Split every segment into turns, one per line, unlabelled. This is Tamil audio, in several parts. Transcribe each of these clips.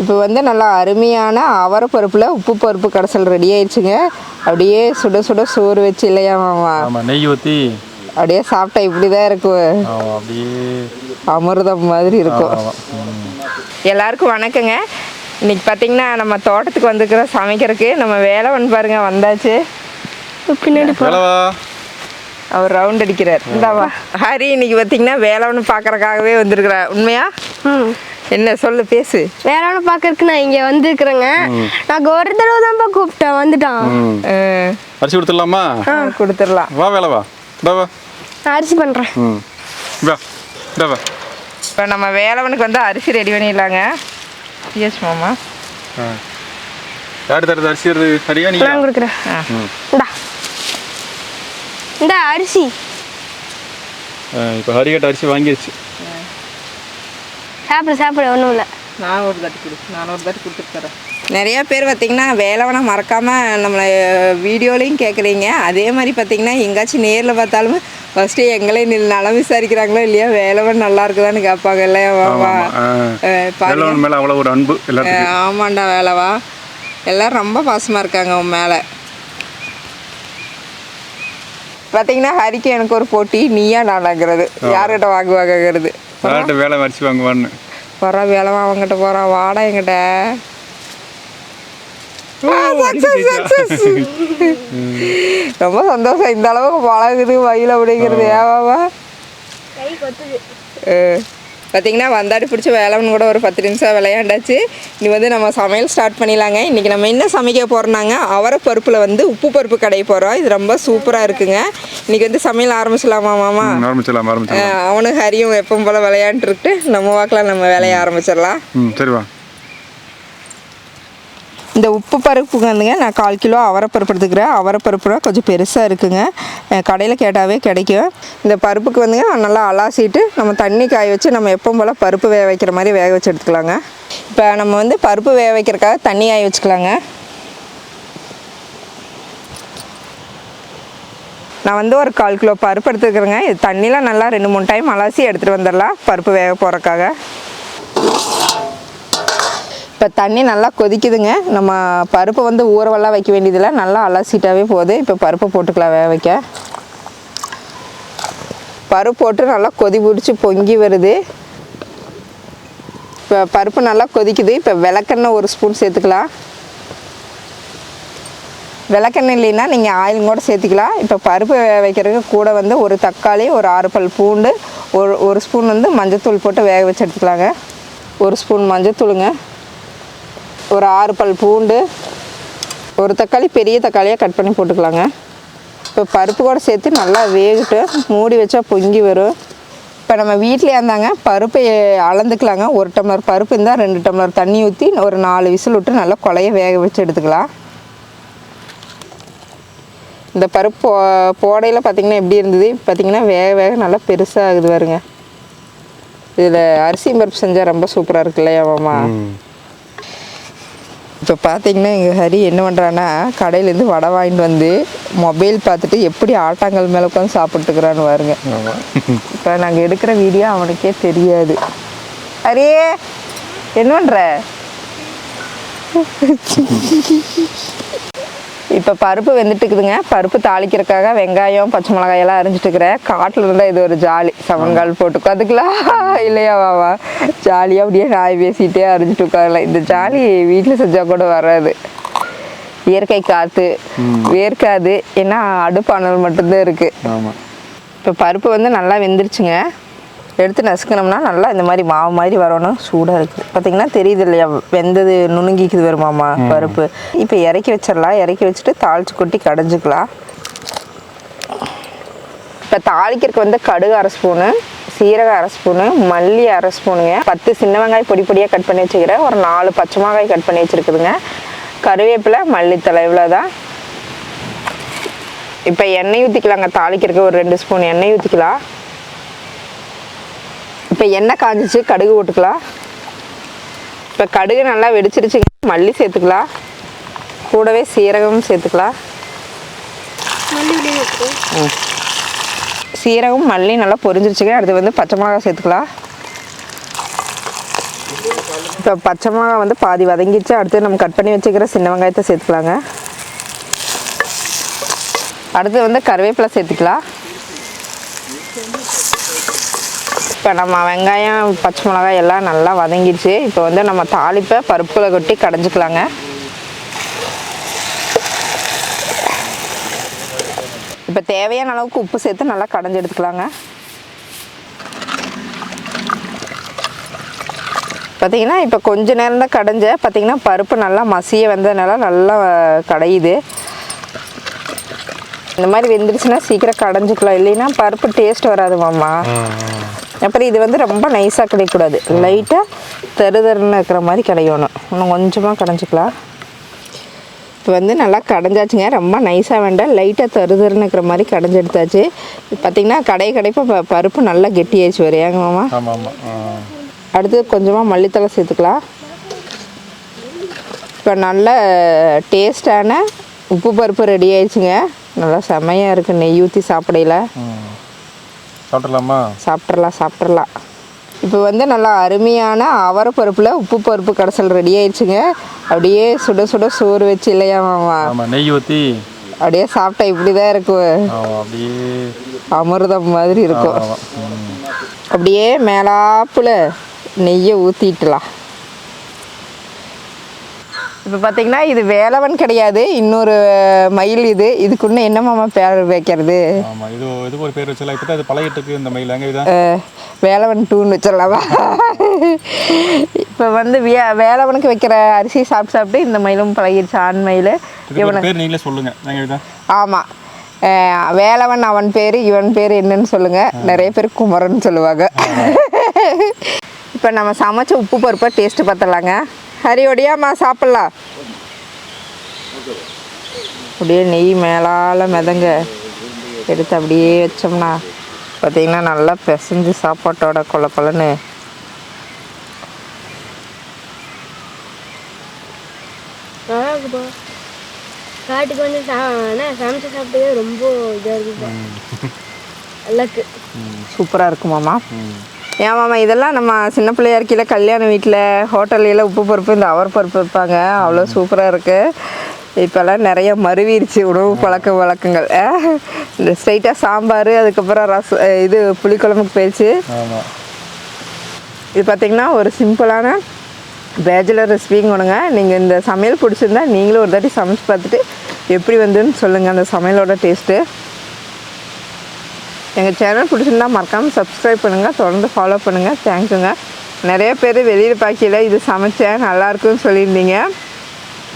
இப்போ வந்து நல்லா அருமையான அவரை பருப்பில் உப்பு பருப்பு கடைசல் ரெடி ஆயிடுச்சுங்க. அப்படியே சுட சுட சோறு வச்சு இல்லையா மாமா?
நெய் ஊற்றி
அப்படியே சாப்பிட்டா இப்படி தான் இருக்கும்
அப்படியே.
அமிர்தம் மாதிரி இருக்கும். எல்லாருக்கும் வணக்கங்க. இன்னைக்கு பார்த்தீங்கன்னா நம்ம தோட்டத்துக்கு வந்துருக்கிறோம் சமைக்கிறதுக்கு நம்ம வேலை வந்து பாருங்க வந்தாச்சு. பின்னாடி
வேலவா?
அவர் ரவுண்ட் அடிக்கிறார். இந்தாவா. ஹரி இன்னைக்கு பார்த்தீங்கன்னா வேலைவனு பார்க்கறக்காகவே வந்திருக்கிறா உண்மையா?
ம்.
என்ன சொல்லு பேசு.
வேற ஒன்று பார்க்கறதுக்கு நான் இங்கே வந்துருக்குறேங்க. நான் ஒரு தடவை தான்ப்பா கூப்பிட்டேன் வந்துட்டான்.
அரிசி கொடுத்துடலாமா?
கொடுத்துடலாம்.
வா இதா வா.
நான் அரிசி பண்ணுறேன்
ம். வா வா
இப்போ நம்ம வேலவனுக்கு வந்து அரிசி ரெடி பண்ணிடலாங்க. எஸ் மாமா.
யார் தருது அரிசி வருது சரியா நீ
நான் கொடுக்குறேன். இந்தா. இந்த அரிசி.
இப்போ ஹரிகட்ட அரிசி வாங்கிடுச்சு
சாப்பிடு சாப்பிடு ஒன்றும் இல்லை.
நான் ஒரு தட்டு கொடு நான் ஒரு தட்டு கொடுத்துட்டு தரேன். நிறைய பேர் பார்த்தீங்கன்னா வேலவனை மறக்காமல் நம்மளை வீடியோலையும் கேட்குறீங்க. அதே மாதிரி பார்த்தீங்கன்னா எங்காச்சும் நேரில் பார்த்தாலும் ஃபஸ்ட்டு எங்களே நில் நலம் விசாரிக்கிறாங்களோ இல்லையா வேலவன் நல்லா இருக்குதான்னு கேட்பாங்க இல்லையா? வாவா
வேலவன் மேலே அவ்வளோ ஒரு அன்பு
ஆமாண்டா வேலவா. எல்லாரும் ரொம்ப பாசமாக இருக்காங்க உன் மேலே. பார்த்தீங்கன்னா ஹரிக்கு எனக்கு ஒரு போட்டி நீயா நானாங்கிறது. யார்கிட்ட வாங்குவாங்கங்கிறது.
யார்கிட்ட வேலை அரிசி வாங்குவான்னு.
போறா வேலைவா அவங்ககிட்ட போறா வாடா என்கிட்ட. ரொம்ப சந்தோஷம். இந்த அளவுக்கு பழகுது வயல் அப்படிங்கிறது. ஏவாவா
கை கொத்துது.
பார்த்தீங்கன்னா வந்தாடி பிடிச்ச வேலைன்னு கூட ஒரு பத்து நிமிஷம் விளையாண்டாச்சு. இனி வந்து நம்ம சமையல் ஸ்டார்ட் பண்ணிடலாங்க. இன்றைக்கி நம்ம என்ன சமைக்க போகிறோம்னாங்க அவரை பருப்பில் வந்து உப்பு பருப்பு கடைய போகிறோம் இது ரொம்ப சூப்பராக இருக்குங்க. இன்றைக்கி வந்து சமையல் ஆரம்பிச்சிடலாமா மாமா?
ம், ஆரம்பிச்சிடலாம் ஆரம்பிச்சிடலாம்.
அஹ் அவனும் ஹரியும் எப்பவும் போல் விளையாண்டுருக்கிட்டு நம்ம வாக்கில் நம்ம வேலையை ஆரம்பிச்சிடலாம்.
சரி வா.
இந்த உப்பு பருப்பு வந்துங்க நான் கால் கிலோ அவரைப்பருப்பு எடுத்துக்கிறேன் அவரைப்பருப்புலாம் கொஞ்சம் பெருசாக இருக்குங்க. கடையில் கேட்டாவே கிடைக்கும். இந்த பருப்புக்கு வந்துங்க நல்லா அலாசிட்டு நம்ம தண்ணி காய வச்சு நம்ம எப்பவும் போல் பருப்பு வேக வைக்கிற மாதிரி வேக வச்சு எடுத்துக்கலாங்க. இப்போ நம்ம வந்து பருப்பு வேக வைக்கிறக்காக தண்ணி காய வச்சுக்கலாங்க. நான் வந்து ஒரு கால் கிலோ பருப்பு எடுத்துக்கிறேங்க. இது தண்ணியில் நல்லா ரெண்டு மூணு டைம் அலாசி எடுத்துகிட்டு வந்துடலாம் பருப்பு வேக போகிறக்காக இப்போ தண்ணி நல்லா கொதிக்குதுங்க. நம்ம பருப்பை வந்து ஊறவெல்லாம் வைக்க வேண்டியதில்லை. நல்லா அலசிட்டாவே போகுது இப்போ பருப்பை போட்டுக்கலாம் வேக வைக்க. பருப்பு போட்டு நல்லா கொதி பிடிச்சி பொங்கி வருது. இப்போ பருப்பு நல்லா கொதிக்குது. இப்போ விளக்கெண்ணெய் ஒரு ஸ்பூன் சேர்த்துக்கலாம். விளக்கெண்ணெய் இல்லைன்னா நீங்கள் ஆயிலும் கூட சேர்த்துக்கலாம். இப்போ பருப்பு வேக வைக்கிறதுக்கு கூட வந்து ஒரு தக்காளி ஒரு ஆறு பல் பூண்டு ஒரு ஒரு ஸ்பூன் வந்து மஞ்சத்தூள் போட்டு வேக வச்சு எடுத்துக்கலாங்க. ஒரு ஸ்பூன் மஞ்சத்தூளுங்க. ஒரு ஆறு பல் பூண்டு ஒரு தக்காளி பெரிய தக்காளியாக கட் பண்ணி போட்டுக்கலாங்க. இப்போ பருப்பு கூட சேர்த்து நல்லா வேகிட்டு மூடி வச்சா பொங்கி வரும். இப்போ நம்ம வீட்டிலே இருந்தாங்க பருப்பை அளந்துக்கலாங்க. ஒரு டம்ளர் பருப்பு இருந்தால் ரெண்டு டம்ளர் தண்ணி ஊற்றி ஒரு நாலு விசில் விட்டு நல்லா கொலைய வேக வச்சு எடுத்துக்கலாம். இந்த பருப்பு போ போடையில் பார்த்தீங்கன்னா எப்படி இருந்தது? பார்த்தீங்கன்னா வேக வேக நல்லா பெருசாக ஆகுது வருங்க இதில் அரிசி பருப்பு செஞ்சால் ரொம்ப சூப்பராக இருக்கு இல்லையா மாமா? இப்போ பார்த்தீங்கன்னா எங்கள் ஹரி என்ன பண்ணுறான்னா கடையிலேருந்து வடை வாங்கிட்டு வந்து மொபைல் பார்த்துட்டு எப்படி ஆட்டாங்கல் மேலே உட்காந்து சாப்பிட்டுக்கிறான்னு பாருங்க. இப்போ நாங்கள் எடுக்கிற வீடியோ அவனுக்கே தெரியாது. ஹரி என்ன பண்ணுற இப்போ பருப்பு வெந்துட்டுக்குதுங்க பருப்பு தாளிக்கிறதுக்காக வெங்காயம் பச்சை மிளகாயெல்லாம் அரிஞ்சிட்டுக்கிறேன் காட்டில் இருந்தால் இது ஒரு ஜாலி. சமன்கால் போட்டு உட்காந்துக்கலாம் இல்லையா வாவா ஜாலியாக அப்படியே நாய் பேசிகிட்டே அரிஞ்சிட்டு உட்காரலாம். இந்த ஜாலி வீட்டில் செஞ்சால் கூட வராது. இயற்கை காற்று வேர்க்காது. ஏன்னா அடுப்பானல் மட்டும்தான் இருக்குது இப்போ பருப்பு வந்து நல்லா வெந்துருச்சுங்க. எடுத்து நசுக்கணும்னா நல்லா இந்த மாதிரி மாவு மாதிரி வரணும். சூடாக இருக்குது பார்த்தீங்கன்னா தெரியுது இல்லையா? வெந்தது நுணுங்கிக்குது வருமாமா பருப்பு. இப்போ இறக்கி வச்சிடலாம். இறக்கி வச்சுட்டு தாளிச்சு கொட்டி கடைஞ்சிக்கலாம். இப்போ தாளிக்கிறதுக்கு வந்து கடுகு அரை ஸ்பூனு சீரகம் அரை ஸ்பூனு மல்லி அரை ஸ்பூனுங்க. பத்து சின்ன வெங்காயம் பொடி பொடியாக கட் பண்ணி வச்சுக்கிறேன். ஒரு நாலு பச்சை மிளகாய் கட் பண்ணி வச்சுருக்குதுங்க. கருவேப்பிலை மல்லித்தலை இவ்வளோ தான் இப்போ எண்ணெய் ஊற்றிக்கலாங்க தாளிக்கிறதுக்கு ஒரு ரெண்டு ஸ்பூன் எண்ணெய் ஊற்றிக்கலாம் இப்போ எண்ணெய் காஞ்சிச்சு கடுகு போட்டுக்கலாம். இப்போ கடுகு நல்லா வெடிச்சிருச்சுங்க மல்லி சேர்த்துக்கலாம். கூடவே சீரகம் சேர்த்துக்கலாம். சீரகம் மல்லி நல்லா பொரிஞ்சிருச்சுங்க. அடுத்து வந்து பச்சை மிளகாய் சேர்த்துக்கலாம். இப்போ பச்சை மிளகா வந்து பாதி வதங்கிச்சு அடுத்து நம்ம கட் பண்ணி வச்சுக்கிற சின்ன வெங்காயத்தை சேர்த்துக்கலாங்க. அடுத்து வந்து கருவேப்பிலை சேர்த்துக்கலாம். இப்போ நம்ம வெங்காயம் பச்சை மிளகாய் எல்லாம் நல்லா வதங்கிடுச்சு. இப்போ வந்து நம்ம தாளிப்பை பருப்பில் கொட்டி கடைஞ்சிக்கலாங்க. இப்போ தேவையான அளவுக்கு உப்பு சேர்த்து நல்லா கடைஞ்சி எடுத்துக்கலாங்க. பார்த்தீங்கன்னா இப்போ கொஞ்ச நேரம் தான் கடைஞ்ச பார்த்தீங்கன்னா பருப்பு நல்லா மசிய வந்ததுனால நல்லா கடையுது. இந்த மாதிரி வெந்துருச்சுன்னா சீக்கிரம் கடைஞ்சிக்கலாம். இல்லைன்னா பருப்பு டேஸ்ட் வராது மாமா. அப்புறம் இது வந்து ரொம்ப நைஸாக கிடைக்கக்கூடாது. லைட்டாக தரு தருன்னு இருக்கிற மாதிரி கிடைக்கணும். இன்னும் கொஞ்சமாக கடைஞ்சிக்கலாம். இப்போ வந்து நல்லா கடைஞ்சாச்சுங்க. ரொம்ப நைஸாக வேண்டாம். லைட்டாக தரு தருன்னு இருக்கிற மாதிரி கடைஞ்சி எடுத்தாச்சு இப்போ பார்த்தீங்கன்னா கடை கடைப்போ ப- பருப்பு நல்லா கெட்டியாச்சு வரும் ஏங்க மாமா? அடுத்து கொஞ்சமாக மல்லித்தலை சேர்த்துக்கலாம். இப்போ நல்ல டேஸ்டான உப்பு பருப்பு ரெடி ஆயிடுச்சுங்க. நல்லா செமையாக இருக்குது நெய் ஊற்றி சாப்பிடையில.
சாப்பிட்றலாமா
சாப்பிட்றலாம் சாப்பிட்றலாம் இப்போ வந்து நல்லா அருமையான அவரை பருப்பில் உப்பு பருப்பு கடைசல் ரெடி ஆயிடுச்சுங்க. அப்படியே சுட சுட சோறு வச்சு இல்லையா மாமா?
நெய் ஊற்றி
அப்படியே சாப்பிட்டா இப்படி தான் இருக்கும்
அப்படியே
அமிர்தம் மாதிரி இருக்கும். அப்படியே மேலாப்புல நெய்யை ஊற்றிட்டலாம் இப்போ பார்த்தீங்கன்னா இது வேலவன் கிடையாது. இன்னொரு மயில் இது. இதுக்குன்னு என்ன மாமா பேர் வைக்கிறது?
ஆமாம் இது இதுக்கு ஒரு பேர் வச்சலாம் இப்போ தான் இது பழகிட்டு இந்த மயில் எங்கே இதான்.
அஹ், வேலவன் டூன்னு வச்சிடலாமா? இப்போ வந்து வே வேலவனுக்கு வைக்கிற அரிசி சாப்பிட்டு சாப்பிட்டு இந்த மயிலும் பழகிடுச்சு. ஆண் மயில்.
பேர் நீங்களே சொல்லுங்கள்
ஆமாம் வேலவன் அவன் பேர் இவன் பேர் என்னன்னு சொல்லுங்கள் நிறைய பேர் குமரன் சொல்லுவாங்க. இப்போ நம்ம சமைச்ச உப்பு பருப்பை டேஸ்ட்டு பார்த்துடலாங்க. ஹரி ஒடியாம்மா சாப்பிட்லாம். அப்படியே நெய் மேலால் மிதங்க. எடுத்து அப்படியே வச்சோம்னா பார்த்தீங்கன்னா நல்லா பிசைஞ்சு சாப்பாட்டோட கொல கொலன்னு
நல்லா இருக்குப்பா காட்டுக்கு வந்து சமைச்சு சாப்பிட்டதே ரொம்ப இதாக நல்லாக்கு
சூப்பராக இருக்குமாம்மா?
ம்
ஏன் மாமா இதெல்லாம் நம்ம சின்ன பிள்ளையா இருக்கையில் கல்யாண வீட்டில் ஹோட்டல்ல உப்பு பருப்பு இந்த அவர் பருப்பு வைப்பாங்க. அவ்வளோ சூப்பராக இருக்குது இப்போல்லாம் நிறைய மருவிருச்சு உணவு பழக்க வழக்கங்கள். இந்த ஸ்ட்ரைட்டாக சாம்பார் அதுக்கப்புறம் ரச இது புளிக்குழம்புக்கு போயிடுச்சு. இது பார்த்திங்கன்னா ஒரு சிம்பிளான பேச்சுலர் ரெசிபிங்கணுங்க நீங்கள் இந்த சமையல் பிடிச்சிருந்தா நீங்களும் ஒரு தாட்டி சமைச்சு பார்த்துட்டு எப்படி வந்துன்னு சொல்லுங்கள் அந்த சமையலோட டேஸ்ட்டு எங்கள் சேனல் பிடிச்சிருந்தா மறக்காமல் சப்ஸ்கிரைப் பண்ணுங்கள் தொடர்ந்து ஃபாலோ பண்ணுங்கள் தேங்க்யூங்க நிறைய பேர் வெளியில் பார்க்கல இது சமைச்சேன் நல்லாயிருக்குன்னு சொல்லியிருந்தீங்க.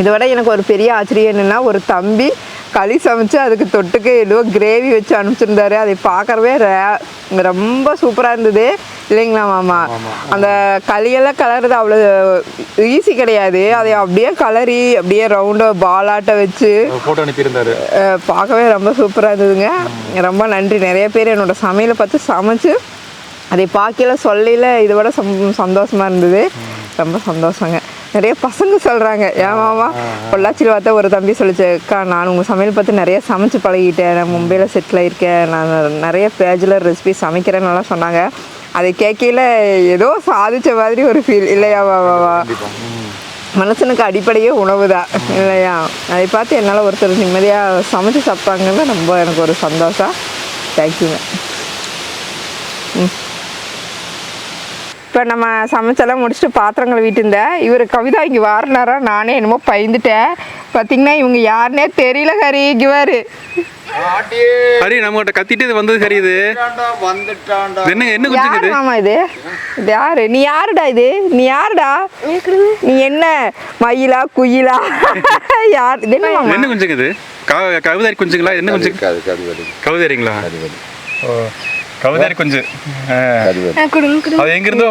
இதோட எனக்கு ஒரு பெரிய ஆச்சரியம் என்னென்னா ஒரு தம்பி களி சமைச்சு அதுக்கு தொட்டுக்கு ஏதோ கிரேவி வச்சு அனுப்பிச்சிருந்தாரு. அதை பார்க்குறவே ரே- ரொம்ப சூப்பராக இருந்தது. இல்லைங்களா மாமா? அந்த களியெல்லாம் கலருது அவ்வளோ ஈஸி கிடையாது. அதை அப்படியே கலரி அப்படியே ரவுண்டாக பாலாட்ட வச்சு
ஃபோட்டோ அனுப்பியிருந்தாரு.
பார்க்கவே ரொம்ப சூப்பராக இருந்ததுங்க. ரொம்ப நன்றி. நிறைய பேர் என்னோட சமையலை பார்த்து சமைச்சு அதை பார்க்கல சொல்லையில் இதை விட சம் சந்தோஷமாக இருந்தது. ரொம்ப சந்தோஷங்க. நிறைய பசங்க சொல்கிறாங்க ஏன் மாமா? பொள்ளாச்சியில் பார்த்தா ஒரு தம்பி சொல்லிச்சு அக்கா நான் உங்கள் சமையல் பார்த்து நிறைய சமைச்சு பழகிட்டேன். நான் மும்பையில் செட்டில் ஆயிருக்கேன். நான் நிறைய பேஜுலர் ரெசிபி சமைக்கிறேன்னெல்லாம் சொன்னாங்க. அதை கேட்கல ஏதோ சாதிச்ச மாதிரி ஒரு ஃபீல் இல்லையா? வா வா வா. மனுஷனுக்கு அடிப்படையே உணவு தான் இல்லையா? அதை பார்த்து என்னால் ஒருத்தர் நிம்மதியாக சமைச்சு சாப்பிட்டாங்கன்னு ரொம்ப எனக்கு ஒரு சந்தோஷம். தேங்க்யூங்க இப்போ நம்ம சமைச்செல்லாம் முடிச்சுட்டு பாத்திரங்களை வீட்டுருந்தேன் இவர் கவிதா இங்கே வாரினாரா? நானே என்னமோ பயந்துட்டேன். பார்த்தீங்கன்னா இவங்க யாருன்னே தெரியல ஹரி. இங்கே வாரு.
ஹரி நம்மகிட்ட கத்திட்டு இது வந்தது ஹரி இது. என்ன என்ன
யார்
இது?
இது? இது யாரு? நீ யாருடா இது? நீ யாருடா? நீ என்ன? மயிலா குயிலா? யார்? இது என்ன
என்ன குஞ்சுங்க இது? கவுதாரி குஞ்சுங்களா? என்ன குஞ்சு?
அது கருவடி
கவுதாரிங்களா? ஓ. கவுதாரி குஞ்சு அது எங்கிருந்தோ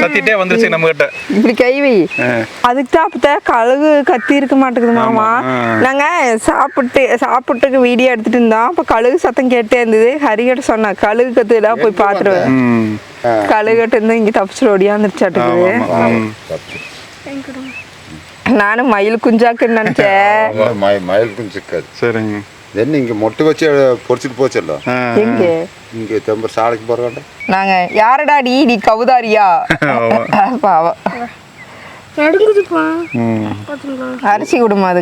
கத்திட்டே வந்துருச்சு நம்ம கிட்ட
இப்படி கை வை. அதுக்கு தான் அப்பத்த கழுகு கத்தி இருக்க மாட்டேங்குது மாமா. நாங்க சாப்பிட்டு சாப்பிட்டுக்கு வீடியோ எடுத்துட்டு இருந்தோம். அப்ப கழுகு சத்தம் கேட்டே இருந்தது. ஹரிகிட்ட சொன்னா கழுகு கத்துடா போய் பாத்துருவேன்
ம்.
கழுகிட்ட இருந்து இங்க தப்பிச்சு ஒடியாந்துருச்சாட்டுக்குது
ம்.
தப்பு
வாங்கி கொடுங்க
நானும் மயில் குஞ்சாக்குன்னு நினைச்சேன்.
மயில்
சரிங்க.
என்ன இங்கே மொட்டை வச்சு பொறிச்சிட்டு போச்சല്ലോ
எங்க?
இங்கே தெம்பர் சாலைக்கு போகிறாண்ட
நாங்க யாரடா டி நீ கவுதாரியா? பாவம்.
நடுங்குதுப்பா.
அரிசி கொடுமா அது